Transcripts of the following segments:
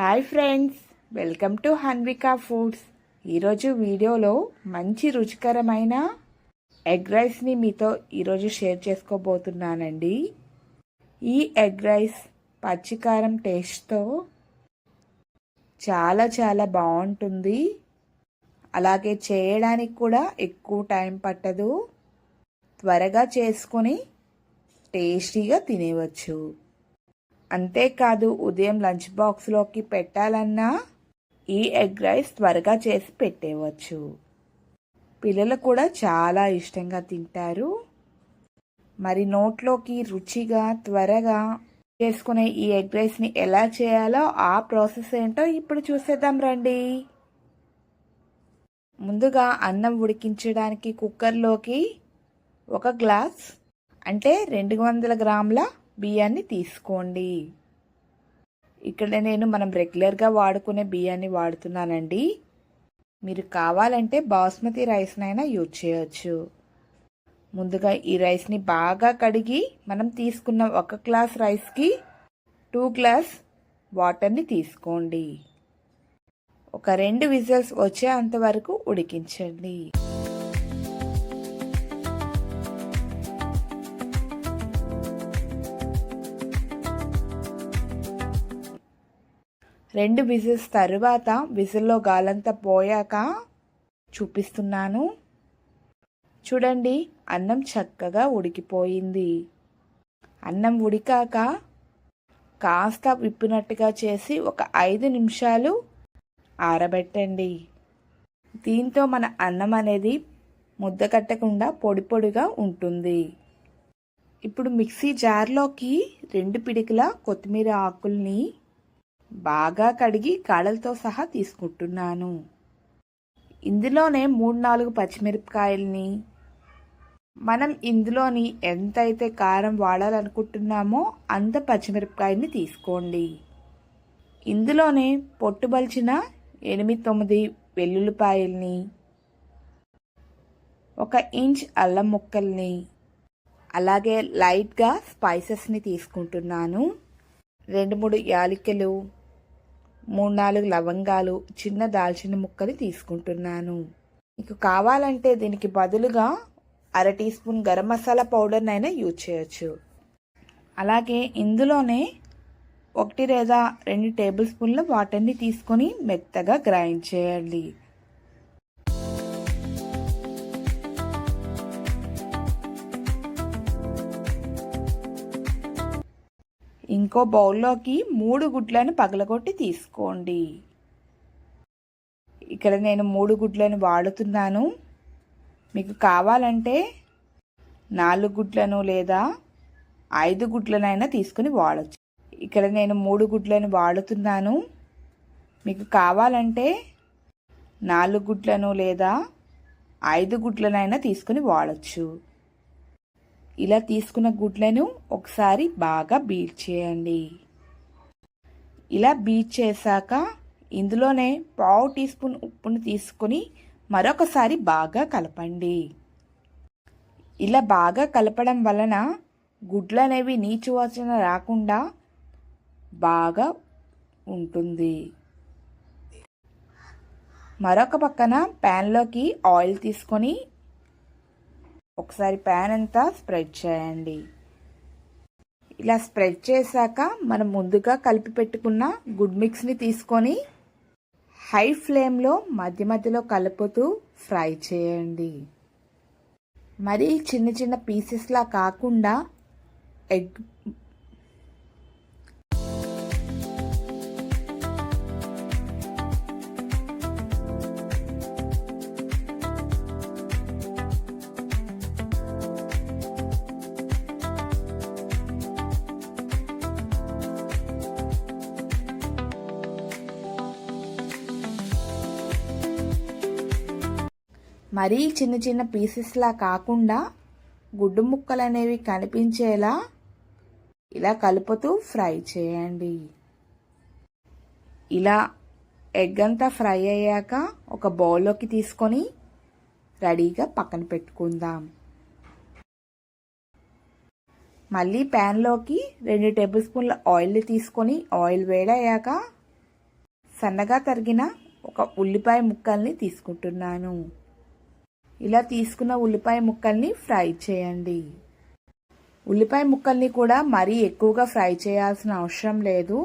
Hi friends welcome to Hanvika foods. ఈరోజు వీడియోలో మంచి రుచికరమైన ఎగ్ రైస్ని మీతో ఈరోజు షేర్ చేసుకోబోతున్నానండి. ఈ ఎగ్ రైస్ పచ్చికారం టేస్ట్తో చాలా చాలా బాగుంటుంది. అలాగే చేయడానికి కూడా ఎక్కువ టైం పట్టదు. త్వరగా చేసుకొని టేస్టీగా తినేవచ్చు. అంతేకాదు ఉదయం లంచ్ బాక్స్లోకి పెట్టాలన్నా ఈ ఎగ్ రైస్ త్వరగా చేసి పెట్టేవచ్చు. పిల్లలు కూడా చాలా ఇష్టంగా తింటారు. మరి నోట్లోకి రుచిగా త్వరగా చేసుకునే ఈ ఎగ్ రైస్ని ఎలా చేయాలో ఆ ప్రాసెస్ ఏంటో ఇప్పుడు చూసేద్దాం రండి. ముందుగా అన్నం ఉడికించడానికి కుక్కర్లోకి ఒక గ్లాస్ అంటే రెండు వందల గ్రాముల బియ్యాన్ని తీసుకోండి. ఇక్కడ నేను మనం రెగ్యులర్గా వాడుకునే బియ్యాన్ని వాడుతున్నానండి. మీరు కావాలంటే బాస్మతి రైస్నైనా యూజ్ చేయొచ్చు. ముందుగా ఈ రైస్ని బాగా కడిగి మనం తీసుకున్న ఒక గ్లాస్ రైస్కి టూ గ్లాస్ వాటర్ని తీసుకోండి. ఒక రెండు విజిల్స్ వచ్చేంత వరకు ఉడికించండి. రెండు విజిల్స్ తరువాత విజిల్లో గాలంతా పోయాక చూపిస్తున్నాను. చూడండి అన్నం చక్కగా ఉడికిపోయింది. అన్నం ఉడికాక కాస్త విప్పినట్టుగా చేసి ఒక ఐదు నిమిషాలు ఆరబెట్టండి. దీంతో మన అన్నం అనేది ముద్ద కట్టకుండా పొడి పొడిగా ఉంటుంది. ఇప్పుడు మిక్సీ జార్లోకి రెండు పిడికిల కొత్తిమీర ఆకుల్ని బాగా కడిగి కాడలతో సహా తీసుకుంటున్నాను. ఇందులోనే మూడు నాలుగు పచ్చిమిరపకాయల్ని. మనం ఇందులోని ఎంతైతే కారం వాడాలనుకుంటున్నామో అంత పచ్చిమిరపకాయని తీసుకోండి. ఇందులోనే పొట్టుబలిచిన ఎనిమిది తొమ్మిది వెల్లుల్లిపాయల్ని. ఒక ఇంచ్ అల్లం ముక్కల్ని. అలాగే లైట్గా స్పైసెస్ని తీసుకుంటున్నాను. రెండు మూడు యాలికలు. మూడు నాలుగు లవంగాలు చిన్న దాల్చిన ముక్కలు తీసుకుంటున్నాను. మీకు కావాలంటే దీనికి బదులుగా అర టీ స్పూన్ గరం మసాలా పౌడర్నైనా యూజ్ చేయొచ్చు. అలాగే ఇందులోనే ఒకటి లేదా రెండు టేబుల్ స్పూన్ల వాటర్ని తీసుకొని మెత్తగా గ్రైండ్ చేయండి. ఇంకో బౌల్లోకి మూడు గుడ్లను పగలగొట్టి తీసుకోండి. ఇక్కడ నేను మూడు గుడ్లను వాడుతున్నాను. మీకు కావాలంటే నాలుగు గుడ్లను లేదా ఐదు గుడ్లనైనా తీసుకుని వాడచ్చు. ఇక్కడ నేను మూడు గుడ్లను వాడుతున్నాను. మీకు కావాలంటే నాలుగు గుడ్లను లేదా ఐదు గుడ్లనైనా తీసుకుని వాడచ్చు. ఇలా తీసుకున్న గుడ్లను ఒకసారి బాగా బీట్ చేయండి. ఇలా బీట్ చేశాక ఇందులోనే పావు టీ స్పూన్ ఉప్పును తీసుకొని మరొకసారి బాగా కలపండి. ఇలా బాగా కలపడం వలన గుడ్లు అనేవి నీచు వాసన రాకుండా బాగా ఉంటుంది. మరొక పక్కన ప్యాన్లోకి ఆయిల్ తీసుకొని ఒకసారి ప్యాన్ అంతా స్ప్రెడ్ చేయండి. ఇలా స్ప్రెడ్ చేశాక మనం ముందుగా కలిపి పెట్టుకున్న గుడ్ మిక్స్ని తీసుకొని హై ఫ్లేమ్లో మధ్య మధ్యలో కలుపుతూ ఫ్రై చేయండి. మరీ చిన్న చిన్న పీసెస్లా కాకుండా ఎగ్ మరీ చిన్న చిన్న పీసెస్లా కాకుండా గుడ్డు ముక్కలు అనేవి కనిపించేలా ఇలా కలుపుతూ ఫ్రై చేయండి. ఇలా ఎగ్ అంతా ఫ్రై అయ్యాక ఒక బౌల్లోకి తీసుకొని రెడీగా పక్కన పెట్టుకుందాం. మళ్ళీ ప్యాన్లోకి రెండు టేబుల్ స్పూన్ల ఆయిల్ తీసుకొని ఆయిల్ వేడయ్యాక సన్నగా తరిగిన ఒక ఉల్లిపాయ ముక్కల్ని తీసుకుంటున్నాను. ఇలా తీసుకున్న ఉల్లిపాయ ముక్కల్ని ఫ్రై చేయండి. ఉల్లిపాయ ముక్కల్ని కూడా మరీ ఎక్కువగా ఫ్రై చేయాల్సిన అవసరం లేదు.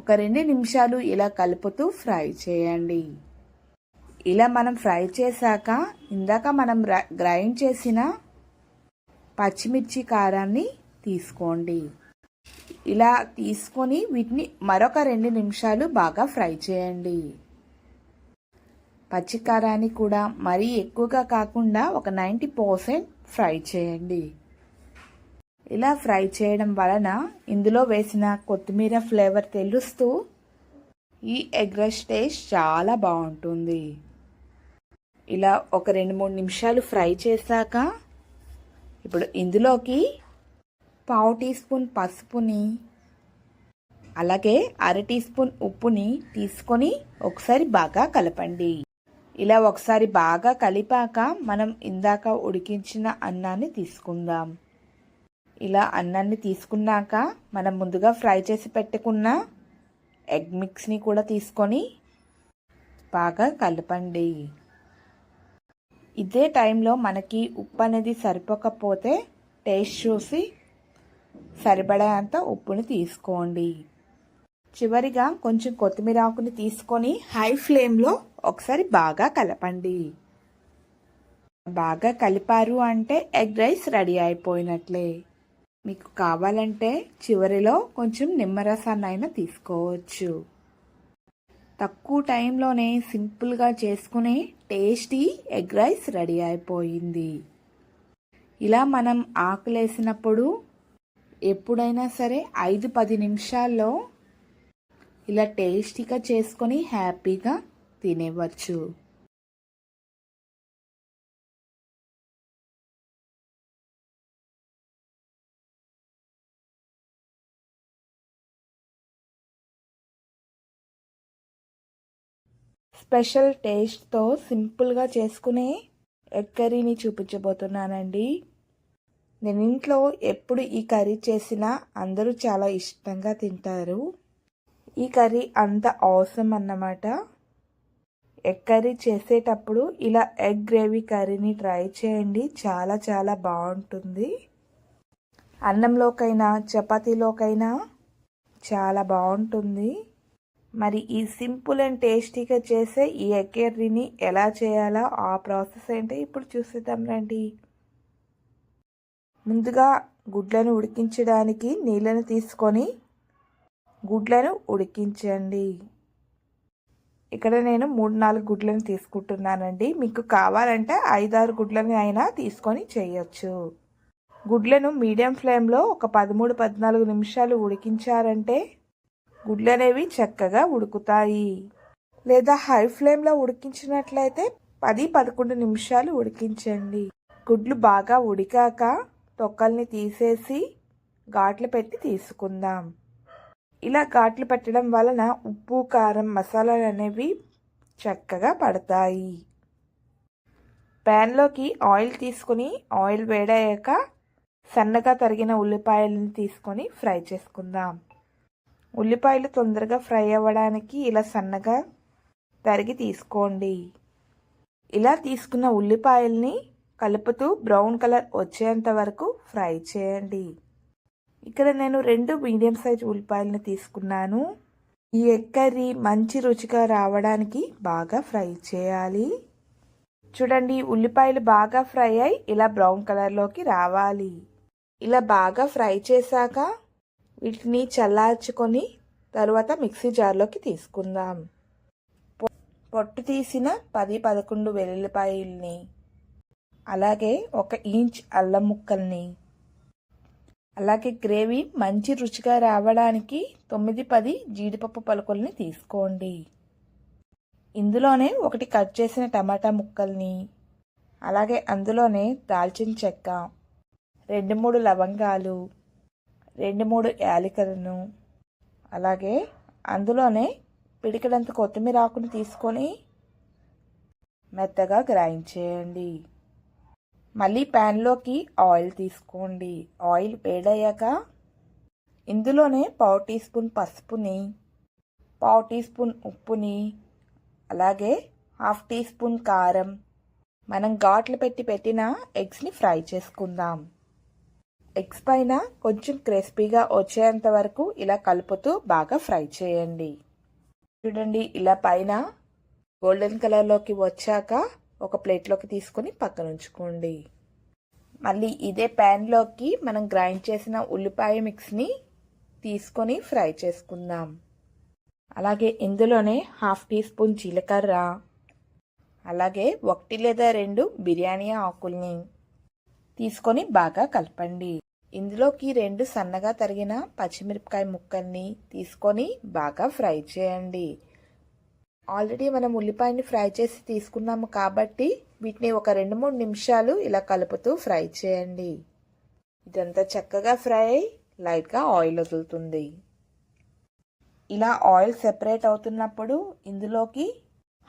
ఒక రెండు నిమిషాలు ఇలా కలుపుతూ ఫ్రై చేయండి. ఇలా మనం ఫ్రై చేశాక ఇందాక మనం గ్రైండ్ చేసిన పచ్చిమిర్చి కారాన్ని తీసుకోండి. ఇలా తీసుకొని వీటిని మరొక రెండు నిమిషాలు బాగా ఫ్రై చేయండి. పచ్చికారాన్ని కూడా మరీ ఎక్కువగా కాకుండా ఒక నైంటీ పర్సెంట్ ఫ్రై చేయండి. ఇలా ఫ్రై చేయడం వలన ఇందులో వేసిన కొత్తిమీర ఫ్లేవర్ తెలుస్తూ ఈ ఎగ్ రైస్ టేస్ట్ చాలా బాగుంటుంది. ఇలా ఒక రెండు మూడు నిమిషాలు ఫ్రై చేశాక ఇప్పుడు ఇందులోకి పావు టీ స్పూన్ పసుపుని అలాగే అర టీ స్పూన్ ఉప్పుని తీసుకొని ఒకసారి బాగా కలపండి. ఇలా ఒకసారి బాగా కలిపాక మనం ఇందాక ఉడికించిన అన్నాన్ని తీసుకుందాం. ఇలా అన్నాన్ని తీసుకున్నాక మనం ముందుగా ఫ్రై చేసి పెట్టుకున్న ఎగ్ మిక్స్ని కూడా తీసుకొని బాగా కలపండి. ఇదే టైంలో మనకి ఉప్పు అనేది సరిపోకపోతే టేస్ట్ చూసి సరిపడేంత ఉప్పుని తీసుకోండి. చివరిగా కొంచెం కొత్తిమీర ఆకుని తీసుకొని హై ఫ్లేమ్లో ఒకసారి బాగా కలపండి. బాగా కలిపారు అంటే ఎగ్ రైస్ రెడీ అయిపోయినట్లే. మీకు కావాలంటే చివరిలో కొంచెం నిమ్మరసాన్నైనా తీసుకోవచ్చు. తక్కువ టైంలోనే సింపుల్గా చేసుకునే టేస్టీ ఎగ్ రైస్ రెడీ అయిపోయింది. ఇలా మనం ఆకులేసినప్పుడు ఎప్పుడైనా సరే ఐదు పది నిమిషాల్లో ఇలా టేస్టీగా చేసుకొని హ్యాపీగా తినేవచ్చు. స్పెషల్ టేస్ట్తో సింపుల్గా చేసుకునే ఎగ్ కర్రీని చూపించబోతున్నానండి. నేను ఇంట్లో ఎప్పుడు ఈ కర్రీ చేసినా అందరూ చాలా ఇష్టంగా తింటారు. ఈ కర్రీ అంత అవసరం అన్నమాట. ఎగ్ కర్రీ చేసేటప్పుడు ఇలా ఎగ్ గ్రేవీ కర్రీని ట్రై చేయండి. చాలా చాలా బాగుంటుంది. అన్నంలోకైనా చపాతీలోకైనా చాలా బాగుంటుంది. మరి ఈ సింపుల్ అండ్ టేస్టీగా చేసే ఈ ఎగ్ కర్రీని ఎలా చేయాలో ఆ ప్రాసెస్ ఏంటో ఇప్పుడు చూసేద్దాం రండి. ముందుగా గుడ్లను ఉడికించడానికి నీళ్ళను తీసుకొని గుడ్లను ఉడికించండి. ఇక్కడ నేను మూడు నాలుగు గుడ్లను తీసుకుంటున్నానండి. మీకు కావాలంటే ఐదారు గుడ్లని అయినా తీసుకొని చేయొచ్చు. గుడ్లను మీడియం ఫ్లేమ్లో ఒక పదమూడు పద్నాలుగు నిమిషాలు ఉడికించారంటే గుడ్లు అనేవి చక్కగా ఉడుకుతాయి. లేదా హై ఫ్లేమ్లో ఉడికించినట్లయితే పది పదకొండు నిమిషాలు ఉడికించండి. గుడ్లు బాగా ఉడికాక తొక్కల్ని తీసేసి ఘాట్లు పెట్టి తీసుకుందాం. ఇలా ఘాట్లు పెట్టడం వలన ఉప్పు కారం మసాలాలు అనేవి చక్కగా పడతాయి. ప్యాన్లోకి ఆయిల్ తీసుకుని ఆయిల్ వేడయ్యాక సన్నగా తరిగిన ఉల్లిపాయలను తీసుకొని ఫ్రై చేసుకుందాం. ఉల్లిపాయలు తొందరగా ఫ్రై అవ్వడానికి ఇలా సన్నగా తరిగి తీసుకోండి. ఇలా తీసుకున్న ఉల్లిపాయల్ని కలుపుతూ బ్రౌన్ కలర్ వచ్చేంత వరకు ఫ్రై చేయండి. ఇక్కడ నేను రెండు మీడియం సైజ్ ఉల్లిపాయలను తీసుకున్నాను. ఈ ఎగ్ కర్రీ మంచి రుచిగా రావడానికి బాగా ఫ్రై చేయాలి. చూడండి ఉల్లిపాయలు బాగా ఫ్రై అయి ఇలా బ్రౌన్ కలర్లోకి రావాలి. ఇలా బాగా ఫ్రై చేశాక వీటిని చల్లార్చుకొని తరువాత మిక్సీ జార్లోకి తీసుకుందాం. పొట్టు తీసిన పది పదకొండు వెల్లుల్లిపాయల్ని అలాగే ఒక ఇంచ్ అల్లం ముక్కల్ని అలాగే గ్రేవీ మంచి రుచిగా రావడానికి తొమ్మిది పది జీడిపప్పు పలుకుల్ని తీసుకోండి. ఇందులోనే ఒకటి కట్ చేసిన టమాటా ముక్కల్ని అలాగే అందులోనే దాల్చిన చెక్క రెండు మూడు లవంగాలు రెండు మూడు యాలకులను అలాగే అందులోనే పిడికడంత కొత్తిమీర ఆకుని తీసుకొని మెత్తగా గ్రైండ్ చేయండి. మళ్ళీ ప్యాన్లోకి ఆయిల్ తీసుకోండి. ఆయిల్ వేడయ్యాక ఇందులోనే పావు టీ స్పూన్ పసుపుని పావు టీ స్పూన్ ఉప్పుని అలాగే హాఫ్ టీ స్పూన్ కారం. మనం ఘాట్లు పెట్టి పెట్టిన ఎగ్స్ని ఫ్రై చేసుకుందాం. ఎగ్స్ పైన కొంచెం క్రిస్పీగా వచ్చేంత వరకు ఇలా కలుపుతూ బాగా ఫ్రై చేయండి. చూడండి ఇలా పైన గోల్డెన్ కలర్లోకి వచ్చాక ఒక ప్లేట్లోకి తీసుకొని పక్కన ఉంచుకోండి మళ్ళీ ఇదే ప్యాన్లోకి మనం గ్రైండ్ చేసిన ఉల్లిపాయ మిక్స్ని తీసుకొని ఫ్రై చేసుకుందాం. అలాగే ఇందులోనే హాఫ్ టీ స్పూన్ జీలకర్ర అలాగే ఒకటి లేదా రెండు బిర్యానీ ఆకుల్ని తీసుకొని బాగా కలపండి. ఇందులోకి రెండు సన్నగా తరిగిన పచ్చిమిరపకాయ ముక్కల్ని తీసుకొని బాగా ఫ్రై చేయండి. ఆల్రెడీ మనం ఉల్లిపాయని ఫ్రై చేసి తీసుకున్నాము కాబట్టి వీటిని ఒక రెండు మూడు నిమిషాలు ఇలా కలుపుతూ ఫ్రై చేయండి. ఇదంతా చక్కగా ఫ్రై అయి లైట్గా ఆయిల్ వదులుతుంది. ఇలా ఆయిల్ సెపరేట్ అవుతున్నప్పుడు ఇందులోకి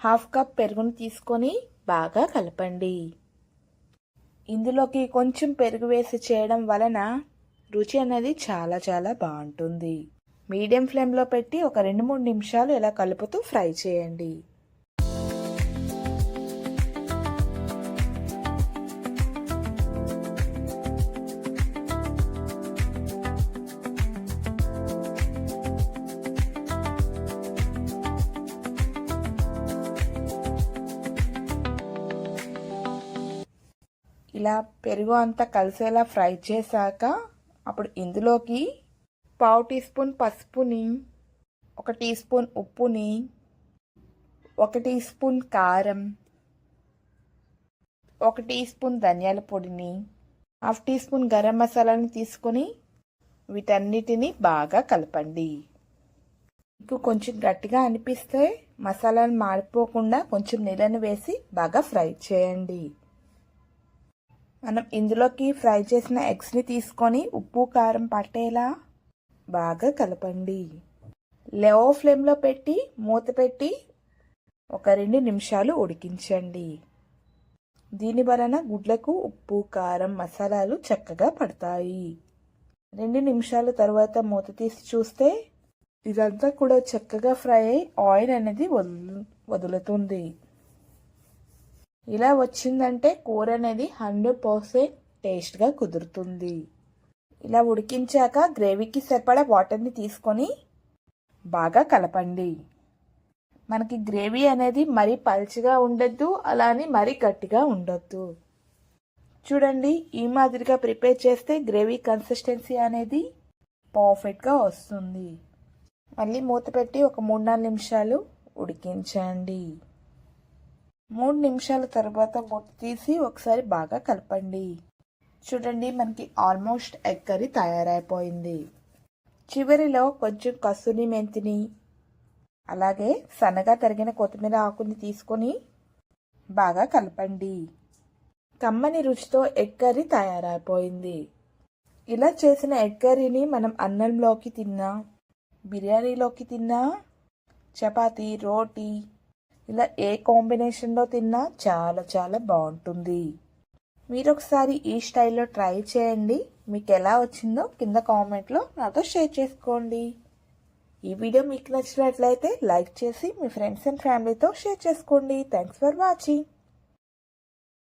హాఫ్ కప్ పెరుగును తీసుకొని బాగా కలపండి. ఇందులోకి కొంచెం పెరుగు వేసి చేయడం వలన రుచి అనేది చాలా చాలా బాగుంటుంది. మీడియం ఫ్లేమ్లో పెట్టి ఒక రెండు మూడు నిమిషాలు ఇలా కలుపుతూ ఫ్రై చేయండి. ఇలా పెరుగు అంతా కలిసేలా ఫ్రై చేశాక అప్పుడు ఇందులోకి పావు టీ స్పూన్ పసుపుని ఒక టీ స్పూన్ ఉప్పుని ఒక టీ స్పూన్ కారం ఒక టీ స్పూన్ ధనియాల పొడిని హాఫ్ టీ స్పూన్ గరం మసాలాని తీసుకొని వీటన్నిటిని బాగా కలపండి. మీకు కొంచెం గట్టిగా అనిపిస్తే మసాలాలు మాడిపోకుండా కొంచెం నీళ్ళని వేసి బాగా ఫ్రై చేయండి. మనం ఇందులోకి ఫ్రై చేసిన ఎగ్స్ని తీసుకొని ఉప్పు కారం పట్టేలా బాగా కలపండి. లో ఫ్లేమ్లో పెట్టి మూత పెట్టి ఒక రెండు నిమిషాలు ఉడికించండి. దీని వలన గుడ్లకు ఉప్పు కారం మసాలాలు చక్కగా పడతాయి. రెండు నిమిషాల తర్వాత మూత తీసి చూస్తే ఇదంతా కూడా చక్కగా ఫ్రై అయి ఆయిల్ అనేది వదులు వదులుతుంది. ఇలా వచ్చిందంటే కూర అనేది హండ్రెడ్ పర్సెంట్ టేస్ట్గా కుదురుతుంది. ఇలా ఉడికించాక గ్రేవీకి సరిపడా వాటర్ని తీసుకొని బాగా కలపండి. మనకి గ్రేవీ అనేది మరీ పల్చగా ఉండొద్దు అలా అని మరీ గట్టిగా ఉండొద్దు. చూడండి ఈ మాదిరిగా ప్రిపేర్ చేస్తే గ్రేవీ కన్సిస్టెన్సీ అనేది పర్ఫెక్ట్గా వస్తుంది. మళ్ళీ మూత పెట్టి ఒక మూడు నాలుగు నిమిషాలు ఉడికించండి. మూడు నిమిషాల తర్వాత మూత తీసి ఒకసారి బాగా కలపండి. చూడండి మనకి ఆల్మోస్ట్ ఎగ్ కర్రీ తయారైపోయింది. చివరిలో కొంచెం కసూరి మెంతిని అలాగే సన్నగా తరిగిన కొత్తిమీర ఆకుని తీసుకొని బాగా కలపండి. కమ్మని రుచితో ఎగ్ కర్రీ తయారైపోయింది. ఇలా చేసిన ఎగ్ కర్రీని మనం అన్నంలోకి తిన్నా బిర్యానీలోకి తిన్నా చపాతి రోటీ ఇలా ఏ కాంబినేషన్లో తిన్నా చాలా చాలా బాగుంటుంది. మీరు ఒకసారి ఈ స్టైల్లో ట్రై చేయండి. మీకు ఎలా వచ్చిందో కింద కామెంట్లో నాతో షేర్ చేసుకోండి. ఈ వీడియో మీకు నచ్చినట్లయితే లైక్ చేసి మీ ఫ్రెండ్స్ అండ్ ఫ్యామిలీతో షేర్ చేసుకోండి. Thanks for watching.